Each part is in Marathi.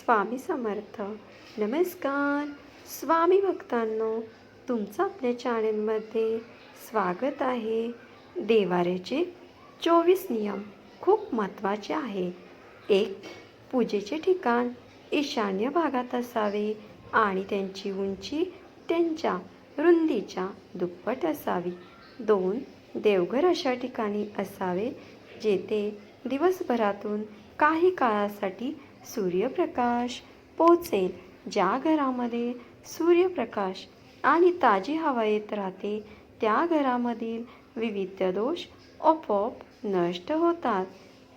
स्वामी समर्थ. नमस्कार. स्वामी भक्तांनो तुमचं आपल्या चॅनलमध्ये स्वागत आहे. देवाऱ्याचे चोवीस नियम खूप महत्त्वाचे आहे एक पूजेचे ठिकाण ईशान्य भागात असावे आणि त्यांची उंची त्यांच्या रुंदीच्या दुप्पट असावी. दोन देवघर अशा ठिकाणी असावे जेथे दिवसभरातून काही काळासाठी सूर्यप्रकाश पोचेल ज्या घरामध्ये सूर्यप्रकाश आणि ताजी हवा येत राहते त्या घरामधील विविध दोष आपोआप नष्ट होतात.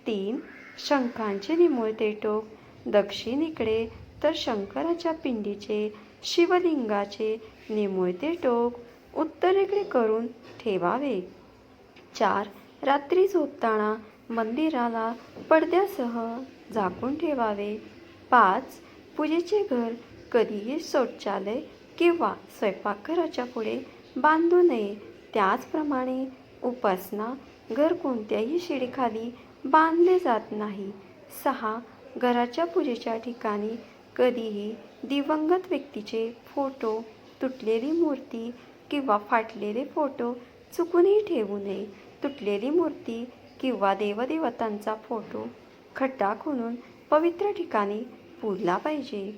तीन शंखांचे निमुळते टोक दक्षिणेकडे तर शंकराच्या पिंडीचे शिवलिंगाचे निमुळते टोक उत्तरेकडे करून ठेवावे. चार रात्री झोपताना मंदिराला पडद्यासह झाकून ठेवावे. पाच पूजेचे घर कधीही शौचालय किंवा स्वयंपाकघराच्या पुढे बांधू नये. त्याचप्रमाणे उपासना घर कोणत्याही शिडीखाली बांधले जात नाही. सहा घराच्या पूजेच्या ठिकाणी कधीही दिवंगत व्यक्तीचे फोटो तुटलेली मूर्ती किंवा फाटलेले फोटो चुकूनही ठेवू नये. तुटलेली मूर्ती किंवा देवदेवतांचा फोटो खड्डा खणून पवित्र ठिकाणी पुरला पाहिजे.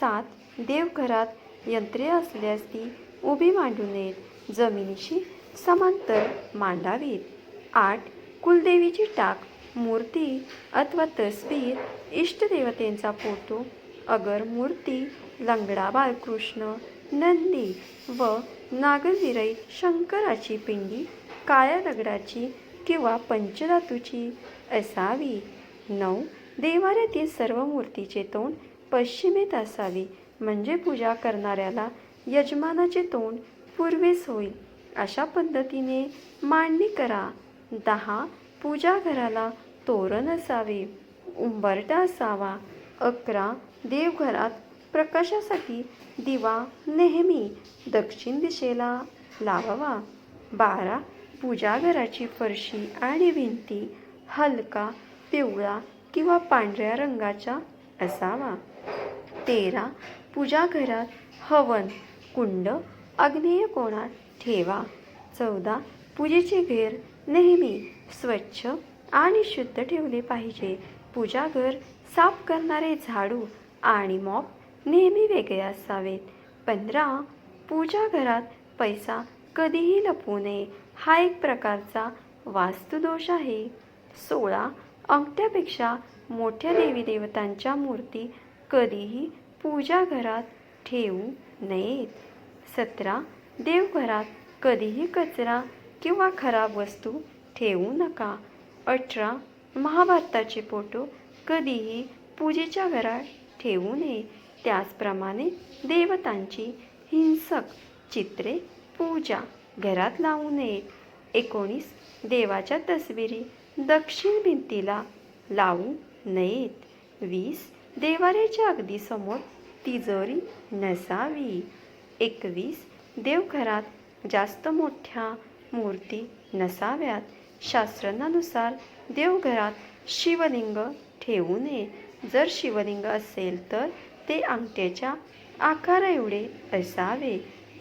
सात देवघरात यंत्रे असल्यास ती उभी मांडू नयेत. जमिनीशी समांतर मांडावीत. आठ कुलदेवीची टाक मूर्ती अथवा तस्वीर इष्टदेवतेंचा फोटो अगर मूर्ती लंगडा बालकृष्ण नंदी व नागरविरई शंकराची पिंडी काळ्या दगडाची किंवा पंचधातूची असावी. नऊ. देवाऱ्यातील सर्व मूर्तीचे तोंड पश्चिमेत असावे. म्हणजे पूजा करणाऱ्याला यजमानाचे तोंड पूर्वेस होईल. अशा पद्धतीने मांडणी करा. दहा. पूजा घराला तोरण असावे. उंबरटा असावा. अकरा. देवघरात प्रकाशासाठी दिवा नेहमी दक्षिण दिशेला लावावा. बारा. पूजाघराची फरशी आणि भिंती हलका पिवळा किंवा पांढऱ्या रंगाचा असावा. तेरा. पूजा घरात हवन कुंड आग्नेय कोणात ठेवा. चौदा. पूजेचे घर नेहमी स्वच्छ आणि शुद्ध ठेवले पाहिजे. पूजा घर साफ करणारे झाडू आणि मॉप नेहमी वेगळे असावेत. पंधरा. पूजा घरात पैसा कधीही लपवू नये. हा एक प्रकारचा वास्तुदोष आहे. सोळा. अंगठ्यापेक्षा मोठ्या देवी देवतांच्या मूर्ती कधीही पूजा घरात ठेवू नयेत. सतरा देवघरात कधीही कचरा किंवा खराब वस्तू ठेवू नका. अठरा महाभारताचे फोटो कधीही पूजेच्या घरात ठेवू नये. त्याचप्रमाणे देवतांची हिंसक चित्रे पूजा घरात लावू नयेत एकोणीस देवाच्या तस्विरी दक्षिण भिंतीला लावू नयेत. वीस देवाऱ्याच्या अगदी समोर तिजोरी नसावी. एकवीस देवघरात जास्त मोठ्या मूर्ती नसाव्यात. शास्त्रज्ञानुसार देवघरात शिवलिंग ठेवू नये. जर शिवलिंग असेल तर ते अंगठ्याच्या आकाराएवढे असावे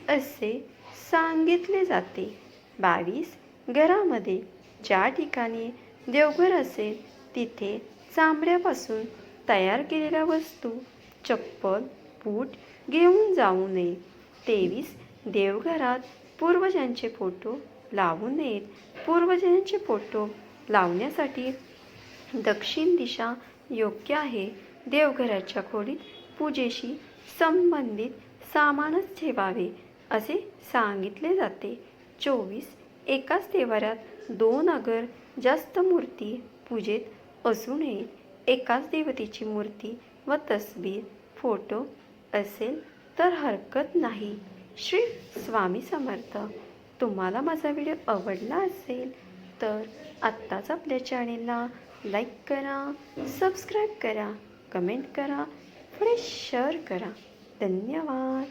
असे सांगितले जाते. बावीस घरामध्ये ज्या ठिकाणी देवघर असेल तिथे चांबड्यापासून तयार केलेल्या वस्तू चप्पल बूट घेऊन जाऊ नये. तेवीस देवघरात पूर्वजांचे फोटो लावू नयेत. पूर्वजांचे फोटो लावण्यासाठी दक्षिण दिशा योग्य आहे. देवघराच्या खोलीत पूजेशी संबंधित सामानच ठेवावे असे सांगितले जाते. चोवीस एकाच देवाऱ्यात दोन अगर जास्त मूर्ती पूजेत असू नये एकाच देवतेची मूर्ती व तस्वीर फोटो असेल तर हरकत नाही. श्री स्वामी समर्थ. तुम्हाला माझा व्हिडिओ आवडला असेल तर आत्ताच आपल्या चॅनेलला लाईक करा सबस्क्राईब करा कमेंट करा पुढे शेअर करा. धन्यवाद.